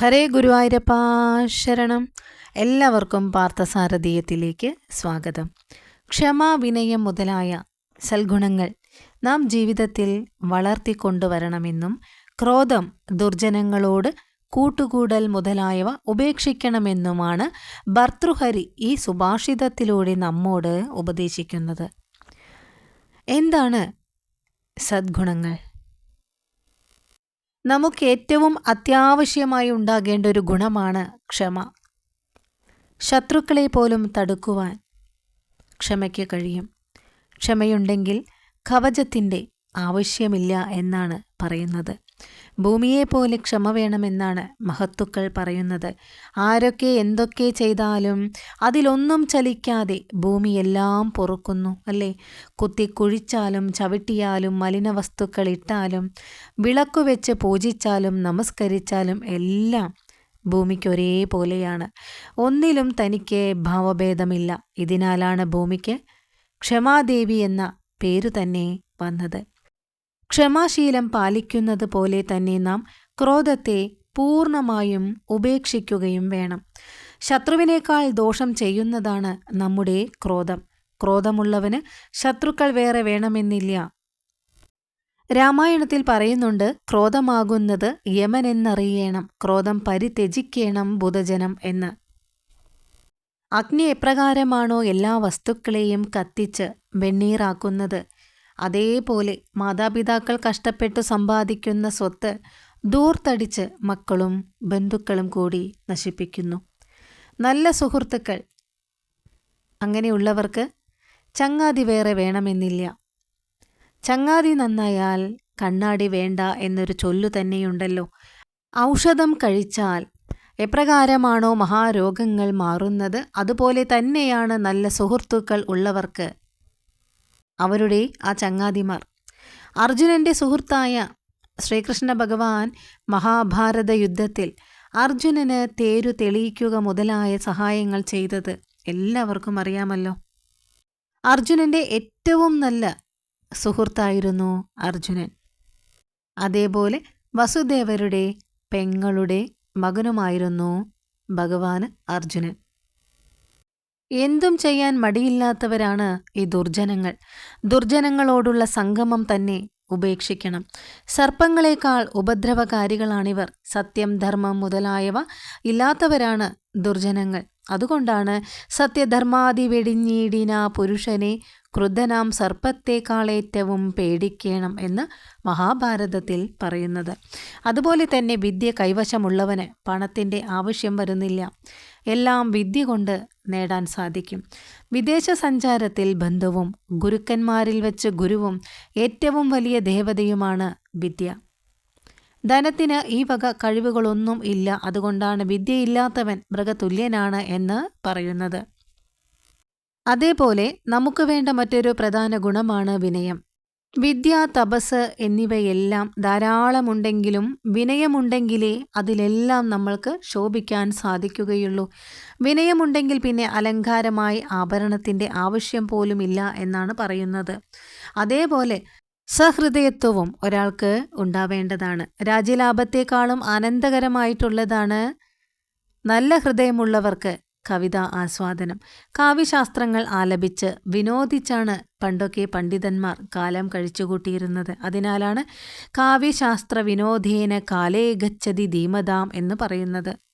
ഹരേ ഗുരുവായൂരപ്പ ശരണം. എല്ലാവർക്കും പാർത്ഥസാരഥീയത്തിലേക്ക് സ്വാഗതം. ക്ഷമ വിനയം മുതലായ സൽഗുണങ്ങൾ നാം ജീവിതത്തിൽ വളർത്തിക്കൊണ്ടുവരണമെന്നും ക്രോധം ദുർജനങ്ങളോട് കൂട്ടുകൂടൽ മുതലായവ ഉപേക്ഷിക്കണമെന്നുമാണ് ഭർത്തൃഹരി ഈ സുഭാഷിതത്തിലൂടെ നമ്മോട് ഉപദേശിക്കുന്നത്. എന്താണ് സദ്ഗുണങ്ങൾ? നമുക്ക് ഏറ്റവും അത്യാവശ്യമായി ഉണ്ടാകേണ്ട ഒരു ഗുണമാണ് ക്ഷമ. ശത്രുക്കളെ പോലും തടുക്കുവാൻ ക്ഷമയ്ക്ക് കഴിയും. ക്ഷമയുണ്ടെങ്കിൽ കവചത്തിന്റെ ആവശ്യമില്ല എന്നാണ് പറയുന്നത്. ഭൂമിയെപ്പോലെ ക്ഷമ വേണമെന്നാണ് മഹത്തുക്കൾ പറയുന്നത്. ആരൊക്കെ എന്തൊക്കെ ചെയ്താലും അതിലൊന്നും ചലിക്കാതെ ഭൂമിയെല്ലാം പൊറുക്കുന്നു അല്ലേ? കുത്തി കുഴിച്ചാലും ചവിട്ടിയാലും മലിന വസ്തുക്കൾ ഇട്ടാലും വിളക്കു വെച്ച് പൂജിച്ചാലും നമസ്കരിച്ചാലും എല്ലാം ഭൂമിക്ക് ഒരേപോലെയാണ് ഒന്നിലും തനിക്ക് ഭാവഭേദമില്ല. ഇതിനാലാണ് ഭൂമിക്ക് ക്ഷമാദേവി എന്ന പേരു തന്നെ വന്നത്. ക്ഷമാശീലം പാലിക്കുന്നത് പോലെ തന്നെ നാം ക്രോധത്തെ പൂർണമായും ഉപേക്ഷിക്കുകയും വേണം. ശത്രുവിനേക്കാൾ ദോഷം ചെയ്യുന്നതാണ് നമ്മുടെ ക്രോധം. ക്രോധമുള്ളവന് ശത്രുക്കൾ വേറെ വേണമെന്നില്ല. രാമായണത്തിൽ പറയുന്നുണ്ട് ക്രോധമാകുന്നത് യമൻ എന്നറിയണം ക്രോധം പരിത്യജിക്കണം ബുധജനം എന്ന്. അഗ്നി എപ്രകാരമാണോ എല്ലാ വസ്തുക്കളെയും കത്തിച്ച് വെണ്ണീറാക്കുന്നത്? അതേപോലെ മാതാപിതാക്കൾ കഷ്ടപ്പെട്ടു സമ്പാദിക്കുന്ന സ്വത്ത് ദൂർത്തടിച്ച് മക്കളും ബന്ധുക്കളും കൂടി നശിപ്പിക്കുന്നു. നല്ല സുഹൃത്തുക്കൾ അങ്ങനെയുള്ളവർക്ക് ചങ്ങാതി വേറെ വേണമെന്നില്ല. ചങ്ങാതി നന്നായാൽ കണ്ണാടി വേണ്ട എന്നൊരു ചൊല്ലു തന്നെയുണ്ടല്ലോ. ഔഷധം കഴിച്ചാൽ എപ്രകാരമാണോ മഹാരോഗങ്ങൾ മാറുന്നത്? അതുപോലെ തന്നെയാണ് നല്ല സുഹൃത്തുക്കൾ ഉള്ളവർക്ക് അവരുടെ ആ ചങ്ങാതിമാർ. അർജുനന്റെ സുഹൃത്തായ ശ്രീകൃഷ്ണ ഭഗവാൻ മഹാഭാരത യുദ്ധത്തിൽ അർജുനന് തേരു തെളിയിക്കുക മുതലായ സഹായങ്ങൾ ചെയ്തത് എല്ലാവർക്കും അറിയാമല്ലോ. അർജുനന്റെ ഏറ്റവും നല്ല സുഹൃത്തായിരുന്നു അർജുനൻ. അതേപോലെ വസുദേവരുടെ പെങ്ങളുടെ മകനുമായിരുന്നു ഭഗവാൻ അർജുനൻ. എന്തും ചെയ്യാൻ മടിയില്ലാത്തവരാണ് ഈ ദുർജനങ്ങൾ. ദുർജനങ്ങളോടുള്ള സംഗമം തന്നെ ഉപേക്ഷിക്കണം. സർപ്പങ്ങളെക്കാൾ ഉപദ്രവകാരികളാണിവർ. സത്യം ധർമ്മം മുതലായവ ഇല്ലാത്തവരാണ് ദുർജനങ്ങൾ. അതുകൊണ്ടാണ് സത്യധർമാതി വെടിഞ്ഞീടിന പുരുഷനെ ക്രുദ്ധനാം സർപ്പത്തേക്കാളേറ്റവും പേടിക്കണം എന്ന് മഹാഭാരതത്തിൽ പറയുന്നത്. അതുപോലെ തന്നെ വിദ്യ കൈവശമുള്ളവന് പണത്തിന്റെ ആവശ്യം വരുന്നില്ല. എല്ലാം വിദ്യ കൊണ്ട് നേടാൻ സാധിക്കും. വിദേശ സഞ്ചാരത്തിൽ ബന്ധുവും ഗുരുക്കന്മാരിൽ വെച്ച് ഗുരുവും ഏറ്റവും വലിയ ദേവതയുമാണ് വിദ്യ. ധനത്തിന് ഈ വക കഴിവുകളൊന്നും ഇല്ല. അതുകൊണ്ടാണ് വിദ്യയില്ലാത്തവൻ മൃഗതുല്യനാണ് എന്ന് പറയുന്നത്. അതേപോലെ നമുക്ക് വേണ്ട മറ്റൊരു പ്രധാന ഗുണമാണ് വിനയം. വിദ്യ തപസ് എന്നിവയെല്ലാം ധാരാളമുണ്ടെങ്കിലും വിനയമുണ്ടെങ്കിലേ അതിലെല്ലാം നമ്മൾക്ക് ശോഭിക്കാൻ സാധിക്കുകയുള്ളൂ. വിനയമുണ്ടെങ്കിൽ പിന്നെ അലങ്കാരമായി ആഭരണത്തിന്റെ ആവശ്യം പോലുമില്ല എന്നാണ് പറയുന്നത്. അതേപോലെ സഹൃദയത്വവും ഒരാൾക്ക് ഉണ്ടാവേണ്ടതാണ്. രാജ്യലാഭത്തെക്കാളും ആനന്ദകരമായിട്ടുള്ളതാണ് നല്ല ഹൃദയമുള്ളവർക്ക് കവിത ആസ്വാദനം. കാവ്യശാസ്ത്രങ്ങൾ ആലപിച്ച് വിനോദിച്ചാണ് പണ്ടൊക്കെ പണ്ഡിതന്മാർ കാലം കഴിച്ചുകൂട്ടിയിരുന്നത്. അതിനാലാണ് കാവ്യശാസ്ത്ര വിനോദേന കാലേ ഗച്ഛതി ധീമതാം എന്ന് പറയുന്നത്.